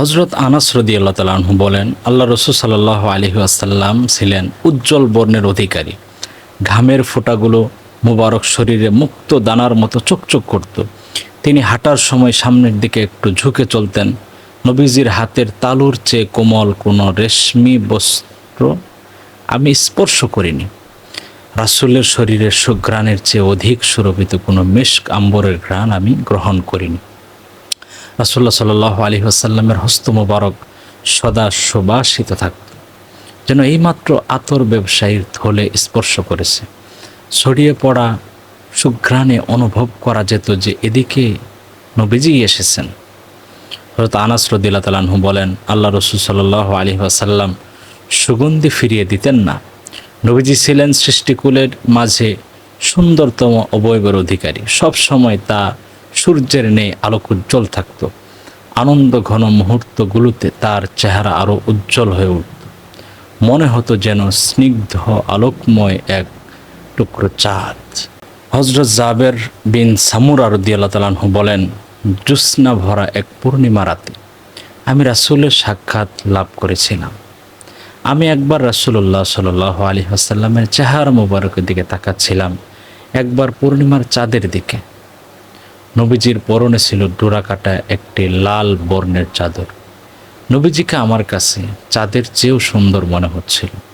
হজরত আনাস রদি আল্লাহ তালু বলেন, আল্লাহ রসুল সাল্লাহ আলহি আসাল্লাম ছিলেন উজ্জ্বল বর্ণের অধিকারী। ঘামের ফোঁটাগুলো মুবারক শরীরে মুক্ত দানার মতো চকচক করত। তিনি হাঁটার সময় সামনের দিকে একটু ঝুঁকে চলতেন। নবীজির হাতের তালুর চেয়ে কোমল কোনো রেশমি বস্ত্র আমি স্পর্শ করিনি। রাসুলের শরীরের সুঘ্রাণের চেয়ে অধিক সুরভিত কোনো মেশক আম্বরের ঘ্রাণ আমি গ্রহণ করিনি। রাসুল্লাহ সাল আলী আসাল্লামের হস্ত মোবারক সদা সুবাসিত থাকত, যেন এইমাত্র আতর ব্যবসায়ীর থলে স্পর্শ করেছে। ছড়িয়ে পড়া সুঘ্রাণে অনুভব করা যেত যে এদিকে নবীজি এসেছেন। হয়তো আনাস রদিল্লা তালাহু বলেন, আল্লাহ রসুল সাল্লাহ আলী আসাল্লাম সুগন্ধি ফিরিয়ে দিতেন না। নবীজি ছিলেন সৃষ্টিকুলের মাঝে সুন্দরতম অবয়বের অধিকারী। সব সময় তা সূর্যের নেই, আলোক উজ্জ্বল থাকত। আনন্দ ঘন মুহূর্তগুলোতে তার চেহারা আরও উজ্জ্বল হয়ে উঠত। মনে হতো যেন স্নিগ্ধ আলোকময় এক টুকরো চাঁদ। হজরত জাবের বিন সামুর আরদি আল্লাহ তালাহু বলেন জ্যোৎস্না ভরা এক পূর্ণিমা রাতে আমি রাসুলের সাক্ষাৎ লাভ করেছিলাম। আমি একবার রাসুল্লাহ সাল আলী আসাল্লামের চেহারা মুবারকের দিকে তাকাচ্ছিলাম, একবার পূর্ণিমার চাঁদের দিকে। নবীজির পরনে ছিল ডোরাকাটা একটি লাল বর্ণের চাদর। নবীজিকে আমার কাছে চাঁদের চেয়েও সুন্দর মনে হচ্ছিল।